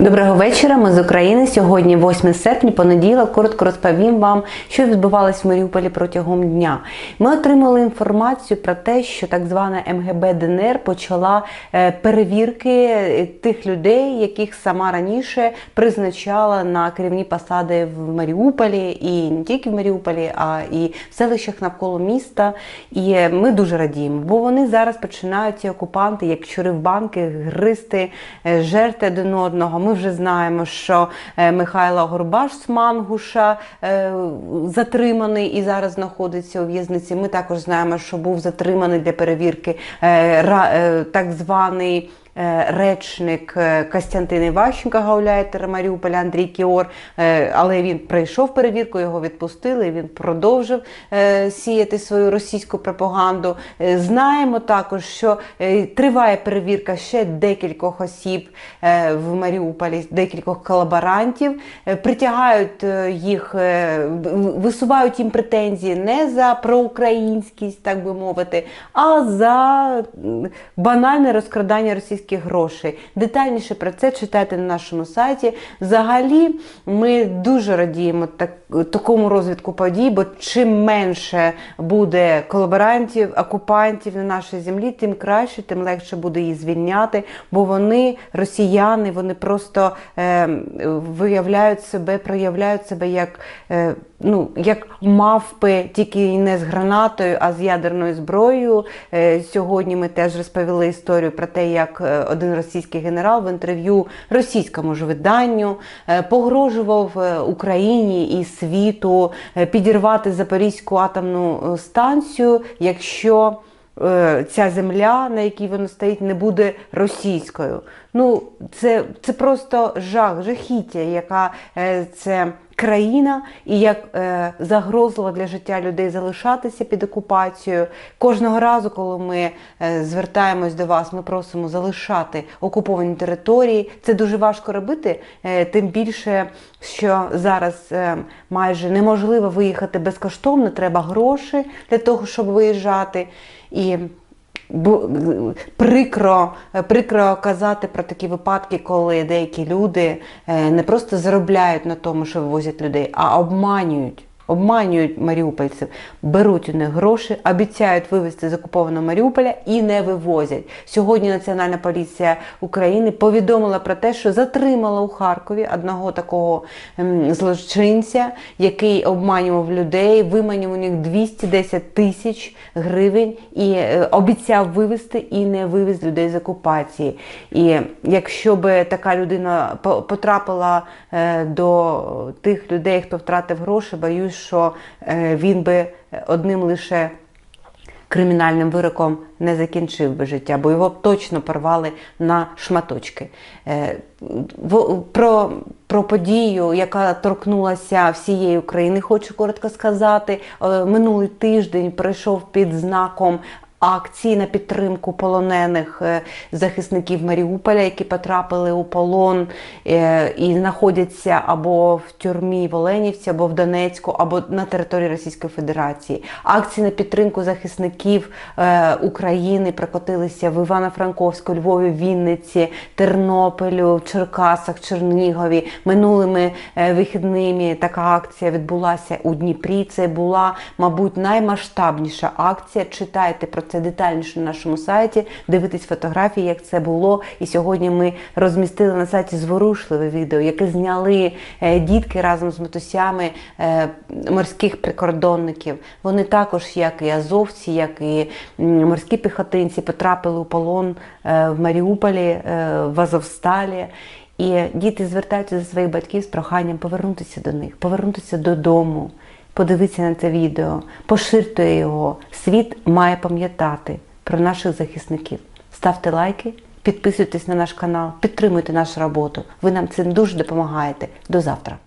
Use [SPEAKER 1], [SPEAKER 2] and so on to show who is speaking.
[SPEAKER 1] Доброго вечора. Ми з України. Сьогодні 8 серпня, понеділок. Коротко розповім вам, що відбувалось в Маріуполі протягом дня. Ми отримали інформацію про те, що так звана МГБ ДНР почала е, перевірки е, тих людей, яких сама раніше призначала на керівні посади в Маріуполі, і не тільки в Маріуполі, а і в селищах навколо міста. І е, ми дуже радіємо, бо вони зараз починають ці окупанти, як щури в банки, гризти, жерти один одного. Ми вже знаємо, що е, Михайло Горбаш з Мангуша е, затриманий і зараз знаходиться у в'язниці. Ми також знаємо, що був затриманий для перевірки е, так званий. Е, Речник е, Костянтин Іващенка гауляйтера Маріуполя Андрій Кіор, е, але він пройшов перевірку, його відпустили. Він продовжив сіяти свою російську пропаганду. Знаємо також, що триває перевірка ще декількох осіб в Маріуполі, декількох колаборантів, притягають їх, висувають їм претензії не за проукраїнськість, так би мовити, а за банальне розкрадання російських грошей. Детальніше про це читайте на нашому сайті. Взагалі, ми дуже радіємо так, такому розвитку подій, бо чим менше буде колаборантів, окупантів на нашій землі, тим краще, тим легше буде її звільняти, бо вони росіяни, вони просто е, виявляють себе, проявляють себе як, е, ну, як мавпи, тільки не з гранатою, а з ядерною зброєю. Е, сьогодні ми теж розповіли історію про те, як е, один російський генерал в інтерв'ю російському ж виданню е, погрожував Україні і світу підірвати Запорізьку атомну станцію, якщо ця земля, на якій вона стоїть, не буде російською. Ну, це, це просто жах, жахіття, яка це країна і як е, загрозливо для життя людей залишатися під окупацією. Кожного разу, коли ми е, звертаємось до вас, ми просимо залишати окуповані території. Це дуже важко робити, е, тим більше, що зараз е, майже неможливо виїхати безкоштовно, треба гроші для того, щоб виїжджати. І прикро, прикро казати про такі випадки, коли деякі люди е, не просто заробляють на тому, що вивозять людей, а обманюють. Обманюють маріупольців, беруть у них гроші, обіцяють вивезти з окупованого Маріуполя і не вивозять. Сьогодні Національна поліція України повідомила про те, що затримала у Харкові одного такого ем, злочинця, який обманював людей, виманював у них 210 тисяч гривень і е, обіцяв вивезти і не вивез людей з окупації. І якщо би така людина по- потрапила е, до тих людей, хто втратив гроші, боюсь, що е, він би одним лише кримінальним вироком не закінчив би життя, бо його б точно порвали на шматочки. Е, Про, про подію, яка торкнулася всієї України, хочу коротко сказати. Е, Минулий тиждень пройшов під знаком. Акції на підтримку полонених е, захисників Маріуполя, які потрапили у полон е, і знаходяться або в тюрмі в Оленівці, або в Донецьку, або на території Російської Федерації. Акції на підтримку захисників е, України прокотилися в Івано-Франковську, Львові, Вінниці, Тернополю, Черкасах, Чернігові. Минулими вихідними така акція відбулася у Дніпрі. Це була, мабуть, наймасштабніша акція. Читайте про це детальніше на нашому сайті, дивитесь фотографії, як це було. І сьогодні ми розмістили на сайті зворушливе відео, яке зняли е, дітки разом з матусями е, морських прикордонників. Вони також, як і азовці, як і морські піхотинці, потрапили у полон е, в Маріуполі, в Азовсталі. І діти звертаються до своїх батьків з проханням повернутися до них, повернутися додому. Подивіться на це відео, поширте його. Світ має пам'ятати про наших захисників. Ставте лайки, підписуйтесь на наш канал, підтримуйте нашу роботу. Ви нам цим дуже допомагаєте. До завтра.